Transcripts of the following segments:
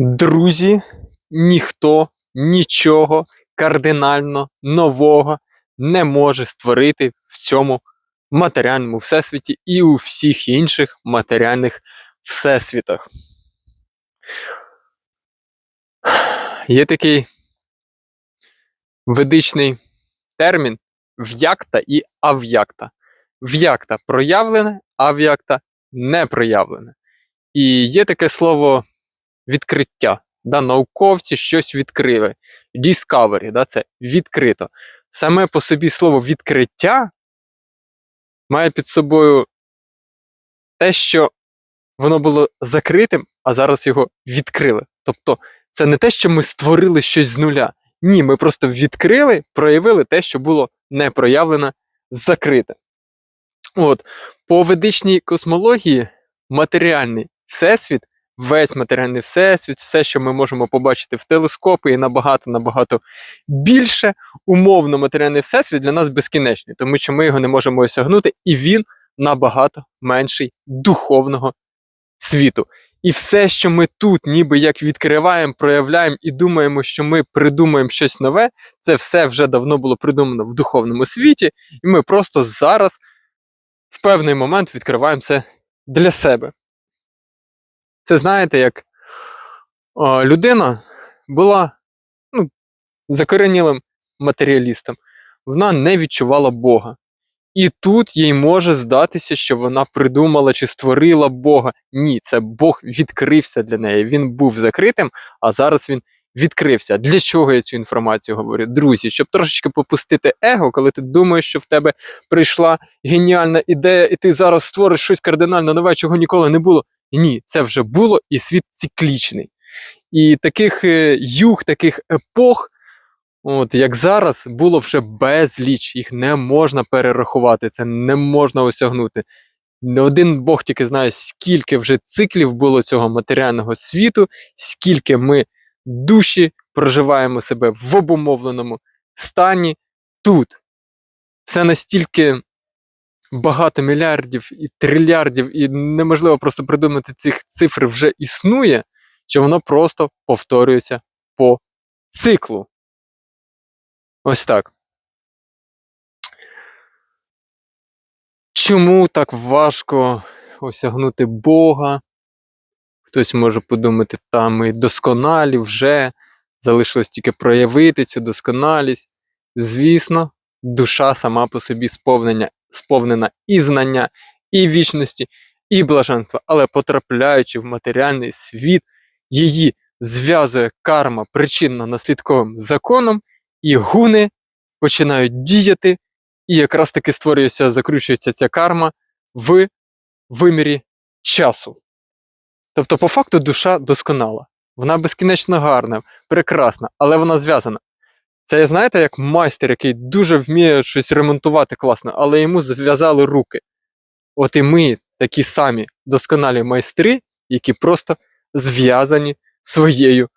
Друзі, ніхто нічого кардинально нового не може створити в цьому матеріальному всесвіті і у всіх інших матеріальних всесвітах. Є такий ведичний термін в'якта і ав'якта. В'якта проявлене, ав'якта не проявлене. І є таке слово відкриття. Да, науковці щось відкрили. Discovery, да, це відкрито. Саме по собі слово відкриття має під собою те, що воно було закритим, а зараз його відкрили. Тобто, це не те, що ми створили щось з нуля. Ні, ми просто відкрили, проявили те, що було не проявлено, закрите. От, по ведичній космології матеріальний всесвіт весь матеріальний всесвіт, все, що ми можемо побачити в телескопи, і набагато набагато більше умовно матеріальний всесвіт для нас безкінечний, тому що ми його не можемо осягнути, і він набагато менший духовного світу. І все, що ми тут, ніби як відкриваємо, проявляємо і думаємо, що ми придумаємо щось нове, це все вже давно було придумано в духовному світі, і ми просто зараз в певний момент відкриваємо це для себе. Це знаєте, як о, людина була ну, закоренілим матеріалістом, вона не відчувала Бога. І тут їй може здатися, що вона придумала чи створила Бога. Ні, це Бог відкрився для неї. Він був закритим, а зараз він відкрився. Для чого я цю інформацію говорю? Друзі, щоб трошечки попустити его, коли ти думаєш, що в тебе прийшла геніальна ідея, і ти зараз створиш щось кардинально нове, чого ніколи не було. Ні, це вже було, і світ циклічний. І таких е, юг, таких епох, от як зараз, було вже безліч. Їх не можна перерахувати, це не можна осягнути. Не один Бог тільки знає, скільки вже циклів було цього матеріального світу, скільки ми душі проживаємо себе в обумовленому стані тут. Все настільки багато мільярдів і трильярдів, і неможливо просто придумати цих цифр вже існує, що воно просто повторюється по циклу. Ось так. Чому так важко осягнути Бога? Хтось може подумати, та ми досконалі вже, залишилось тільки проявити цю досконалість. Звісно, душа сама по собі сповнення сповнена і знання, і вічності, і блаженства, але потрапляючи в матеріальний світ, її зв'язує карма причинно-наслідковим законом, і гуни починають діяти, і якраз таки створюється, закручується ця карма в вимірі часу. Тобто, по факту, душа досконала. Вона безкінечно гарна, прекрасна, але вона зв'язана. Це знаєте, як майстер, який дуже вміє щось ремонтувати класно, але йому зв'язали руки. От і ми такі самі досконалі майстри, які просто зв'язані своєю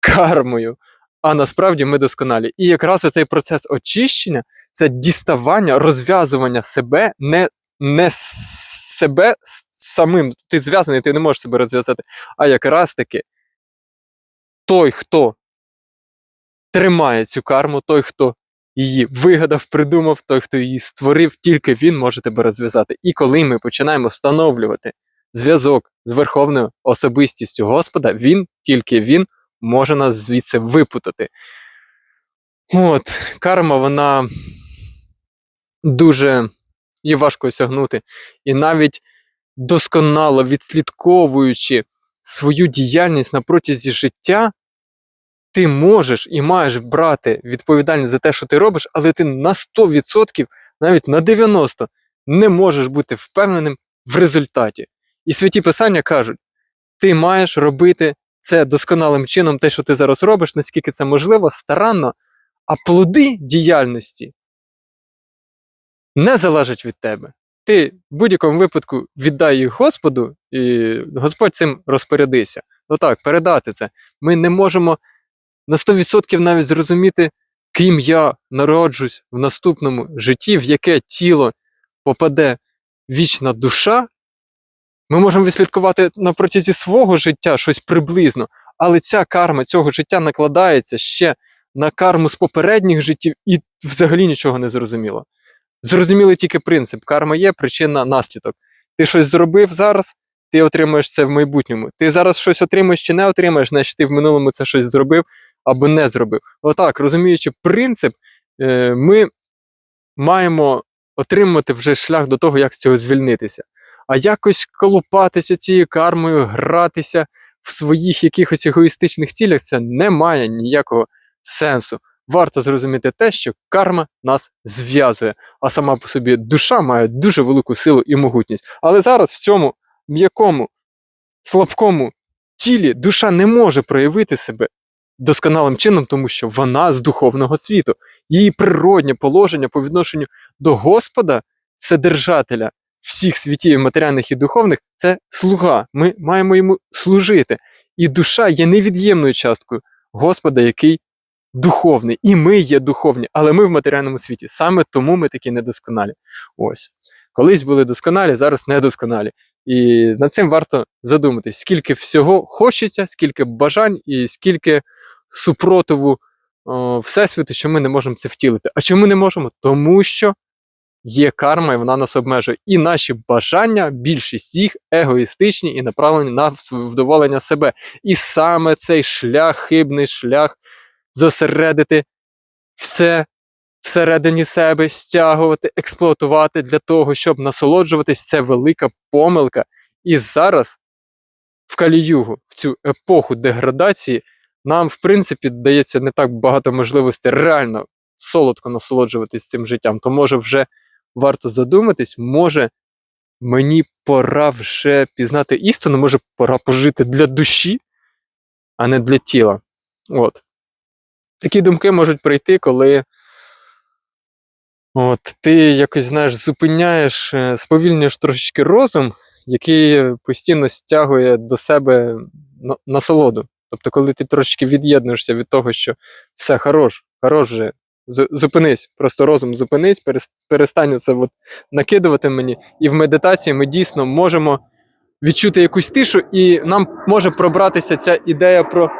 кармою. А насправді ми досконалі. І якраз оцей процес очищення це діставання, розв'язування себе, не не себе самим. Ти зв'язаний, ти не можеш себе розв'язати. А якраз таки той, хто тримає цю карму, той, хто її вигадав, придумав, той, хто її створив, тільки він може тебе розв'язати. І коли ми починаємо встановлювати зв'язок з верховною особистістю Господа, він, тільки він може нас звідси випутати. От, карма, вона дуже її важко осягнути. І навіть досконало відслідковуючи свою діяльність на протязі життя, ти можеш і маєш брати відповідальність за те, що ти робиш, але ти на 100%, навіть на 90% не можеш бути впевненим в результаті. І святі писання кажуть: ти маєш робити це досконалим чином, те, що ти зараз робиш, наскільки це можливо, старанно, а плоди діяльності не залежать від тебе. Ти в будь-якому випадку віддай їх Господу, і Господь цим розпорядися. Так, передати це. Ми не можемо на 100% навіть зрозуміти, ким я народжусь в наступному житті, в яке тіло попаде вічна душа. Ми можемо відслідкувати на протязі свого життя щось приблизно, Але ця карма цього життя накладається ще на карму з попередніх життів, і взагалі нічого не зрозуміло. Зрозумілий тільки принцип: карма є, причина, наслідок. Ти щось зробив зараз, ти отримаєш це в майбутньому. Ти зараз щось отримаєш чи не отримаєш, значить ти в минулому це щось зробив або не зробив. Отак, розуміючи принцип, е, ми маємо отримати вже шлях до того, як з цього звільнитися. А якось колупатися цією кармою, гратися в своїх якихось егоїстичних цілях, це не має ніякого сенсу. Варто зрозуміти те, що карма нас зв'язує, а сама по собі душа має дуже велику силу і могутність. Але зараз в цьому м'якому, слабкому тілі душа не може проявити себе досконалим чином, тому що вона з духовного світу. Її природнє положення по відношенню до Господа, Вседержателя всіх світів матеріальних і духовних, це слуга. Ми маємо йому служити. І душа є невід'ємною часткою Господа, який духовний. І ми є духовні, але ми в матеріальному світі. Саме тому ми такі недосконалі. Ось. Колись були досконалі, зараз недосконалі. І над цим варто задуматись, скільки всього хочеться, скільки бажань і скільки супротиву о, Всесвіту, що ми не можемо це втілити. А чому не можемо? Тому що є карма, і вона нас обмежує. І наші бажання, більшість їх егоїстичні і направлені на вдоволення себе. І саме цей шлях, хибний шлях зосередити все всередині себе, стягувати, експлуатувати для того, щоб насолоджуватись, це велика помилка. І зараз, в каліюгу, в цю епоху деградації, нам, в принципі, дається не так багато можливостей реально солодко насолоджуватись цим життям. То може вже варто задуматись, може мені пора вже пізнати істину, може пора пожити для душі, а не для тіла. От. Такі думки можуть прийти, коли от, ти якось знаєш, зупиняєш, е, сповільнюєш трошечки розум, який постійно стягує до себе на- насолоду. Тобто, коли ти трошечки від'єднуєшся від того, що все хорош, хорош вже, зупинись, просто розум зупинись, перестань це от накидувати мені. І в медитації ми дійсно можемо відчути якусь тишу, і нам може пробратися ця ідея про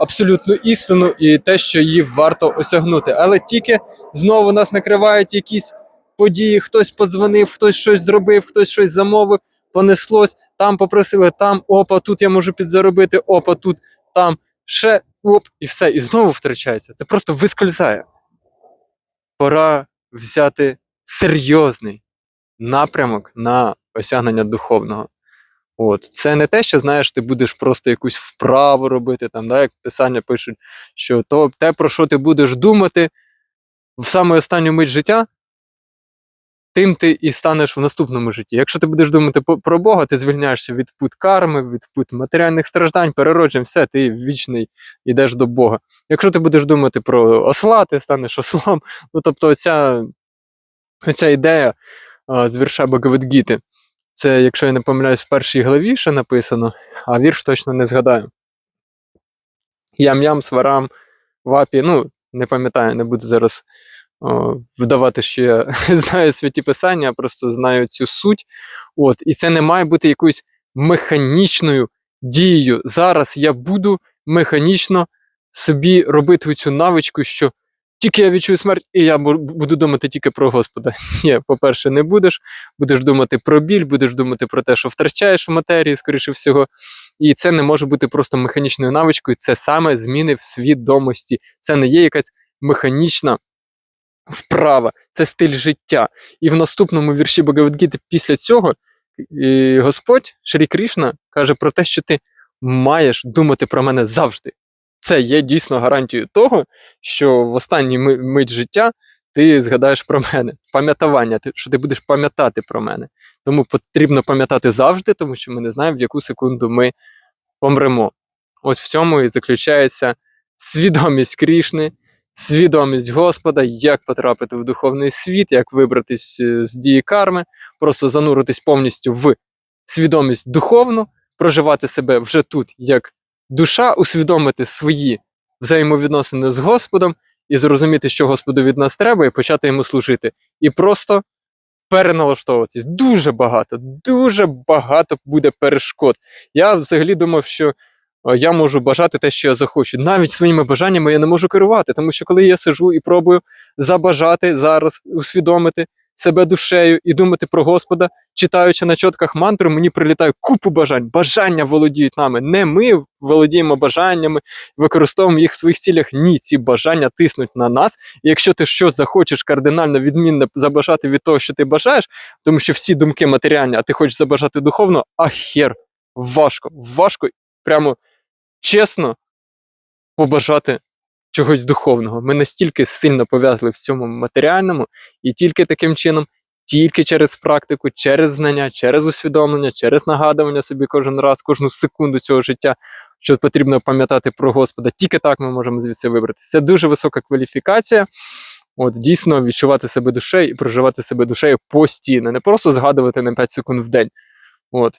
абсолютну істину і те, що її варто осягнути. Але тільки знову нас накривають якісь події, хтось подзвонив, хтось щось зробив, хтось щось замовив, понеслось, там попросили, там, опа, тут я можу підзаробити, опа, тут, там, ще, оп, і все, і знову втрачається. Це просто вискользає. Пора взяти серйозний напрямок на осягнення духовного. От. Це не те, що знаєш, ти будеш просто якусь вправу робити, там, да, як писання пишуть, що то те, про що ти будеш думати в саме останню мить життя, тим ти і станеш в наступному житті. Якщо ти будеш думати про Бога, ти звільняєшся від пут карми, від пут матеріальних страждань, перероджень, все, ти вічний йдеш до Бога. Якщо ти будеш думати про осла, ти станеш ослом. Ну, тобто, оця, оця ідея а, з вірша Багавадгіти, це, якщо я не помиляюсь, в першій главі ще написано, а вірш точно не згадаю. Ям-ям, сварам, вапі. Ну, не пам'ятаю, не буду зараз вдавати, що я знаю святі писання, а просто знаю цю суть. От, і це не має бути якоюсь механічною дією. Зараз я буду механічно собі робити цю навичку, що тільки я відчую смерть, і я буду думати тільки про Господа. Ні, по-перше, не будеш. Будеш думати про біль, будеш думати про те, що втрачаєш в матерії, скоріше всього. І це не може бути просто механічною навичкою, це саме зміни в свідомості. Це не є якась механічна вправа, це стиль життя. І в наступному вірші Багавадгіти після цього і Господь Шрі Кришна каже про те, що ти маєш думати про мене завжди. Це є дійсно гарантією того, що в останній мить життя ти згадаєш про мене. Пам'ятування, що ти будеш пам'ятати про мене. Тому потрібно пам'ятати завжди, тому що ми не знаємо, в яку секунду ми помремо. Ось в цьому і заключається свідомість Крішни, свідомість Господа, як потрапити в духовний світ, як вибратись е, з дії карми, просто зануритись повністю в свідомість духовну, проживати себе вже тут як душа, усвідомити свої взаємовідносини з Господом і зрозуміти, що Господу від нас треба, і почати йому служити. І просто переналаштовуватись. Дуже багато, дуже багато буде перешкод. Я взагалі думав, що я можу бажати те, що я захочу. Навіть своїми бажаннями я не можу керувати, тому що коли я сижу і пробую забажати зараз, усвідомити себе душею і думати про Господа, читаючи на чотках мантру, мені прилітає купу бажань. Бажання володіють нами. Не ми володіємо бажаннями, використовуємо їх в своїх цілях. Ні, ці бажання тиснуть на нас. І якщо ти щось захочеш кардинально відмінне забажати від того, що ти бажаєш, тому що всі думки матеріальні, а ти хочеш забажати духовно, а хер, важко, важко, прямо чесно побажати чогось духовного. Ми настільки сильно пов'язали в цьому матеріальному, і тільки таким чином, тільки через практику, через знання, через усвідомлення, через нагадування собі кожен раз, кожну секунду цього життя, що потрібно пам'ятати про Господа. Тільки так ми можемо звідси вибрати. Це дуже висока кваліфікація. От дійсно відчувати себе душею і проживати себе душею постійно, не просто згадувати на 5 секунд в день. От.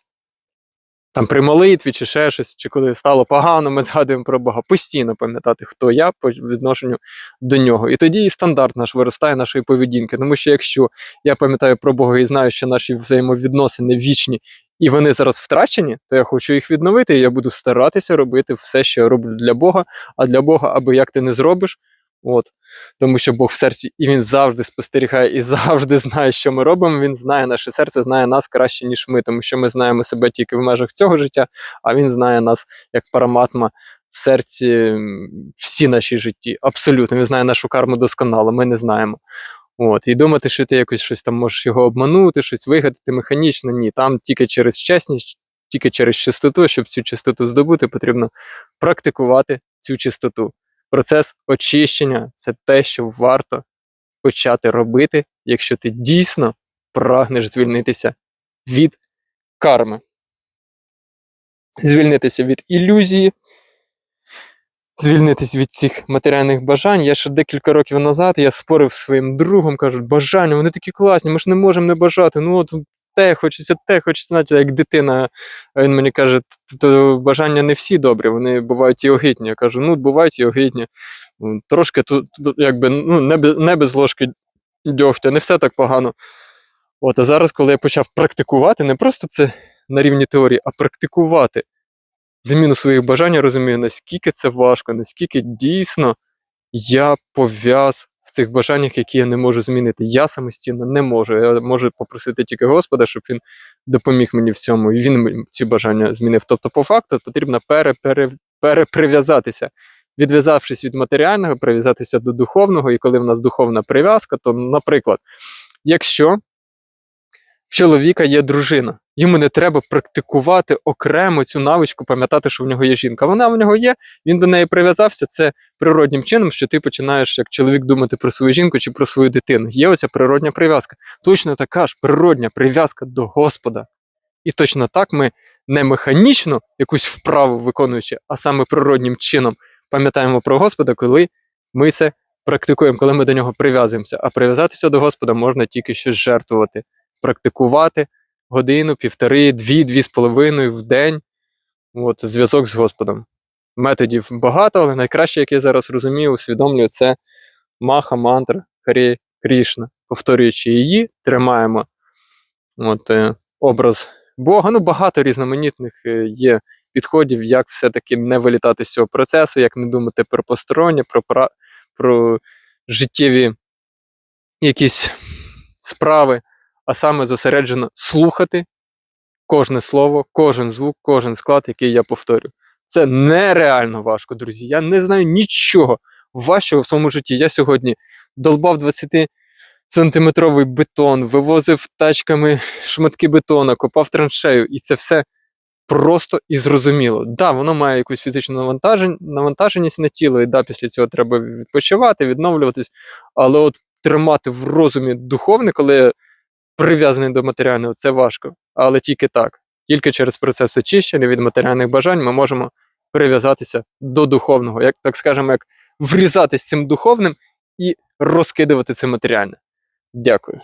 Там при молитві чи ще щось, чи коли стало погано, ми згадуємо про Бога. Постійно пам'ятати, хто я по відношенню до нього. І тоді і стандарт наш виростає нашої поведінки. Тому що якщо я пам'ятаю про Бога і знаю, що наші взаємовідносини вічні і вони зараз втрачені, то я хочу їх відновити, і я буду старатися робити все, що я роблю для Бога, а для Бога, аби як ти не зробиш. От. Тому що Бог в серці, і він завжди спостерігає і завжди знає, що ми робимо. Він знає наше серце, знає нас краще, ніж ми, тому що ми знаємо себе тільки в межах цього життя, а він знає нас як параматма в серці всі наші житті. Абсолютно. Він знає нашу карму досконало, ми не знаємо. От. І думати, що ти якось щось там можеш його обманути, щось вигадати механічно. Ні, там тільки через чесність, тільки через чистоту, щоб цю чистоту здобути, потрібно практикувати цю чистоту. Процес очищення це те, що варто почати робити, якщо ти дійсно прагнеш звільнитися від карми, звільнитися від ілюзії, звільнитися від цих матеріальних бажань. Я ще декілька років назад я спорив зі своїм другом, кажуть, бажання, вони такі класні, ми ж не можемо не бажати. Ну от те хочеться, те хочеться, знаєте, як дитина. А він мені каже, то бажання не всі добрі, вони бувають і огидні. Я кажу, ну бувають і огидні. Трошки тут, якби ну, не, без, не без ложки дьогтя, не все так погано. От, а зараз, коли я почав практикувати, не просто це на рівні теорії, а практикувати заміну своїх бажань, я розумію, наскільки це важко, наскільки дійсно я пов'яз в цих бажаннях, які я не можу змінити. Я самостійно не можу. Я можу попросити тільки Господа, щоб він допоміг мені в цьому, і він ці бажання змінив. Тобто, по факту, потрібно пере, пере, переприв'язатися. Відв'язавшись від матеріального, прив'язатися до духовного, і коли в нас духовна прив'язка, то, наприклад, якщо в чоловіка є дружина, йому не треба практикувати окремо цю навичку, пам'ятати, що в нього є жінка. Вона в нього є, він до неї прив'язався. Це природнім чином, що ти починаєш як чоловік думати про свою жінку чи про свою дитину. Є оця природня прив'язка. Точно така ж природня прив'язка до Господа. І точно так ми не механічно якусь вправу виконуючи, а саме природнім чином пам'ятаємо про Господа, коли ми це практикуємо, коли ми до нього прив'язуємося. А прив'язатися до Господа можна тільки щось жертвувати, практикувати годину, півтори, дві, дві з половиною в день. От, зв'язок з Господом. Методів багато, але найкраще, як я зараз розумію, усвідомлюю, це маха мантра Харі Крішна. Повторюючи її, тримаємо от, е, образ Бога. Ну, багато різноманітних е, є підходів, як все-таки не вилітати з цього процесу, як не думати про постороннє, про, пра- про життєві якісь справи, а саме зосереджено слухати кожне слово, кожен звук, кожен склад, який я повторю. Це нереально важко, друзі. Я не знаю нічого важчого в своєму житті. Я сьогодні долбав 20 сантиметровий бетон, вивозив тачками шматки бетона, копав траншею, і це все просто і зрозуміло. Да, воно має якусь фізичну навантаженість на тіло, і да, після цього треба відпочивати, відновлюватись, але от тримати в розумі духовне, коли я прив'язаний до матеріального, це важко. Але тільки так. Тільки через процес очищення від матеріальних бажань ми можемо прив'язатися до духовного, як так скажемо, як врізатись цим духовним і розкидувати це матеріальне. Дякую.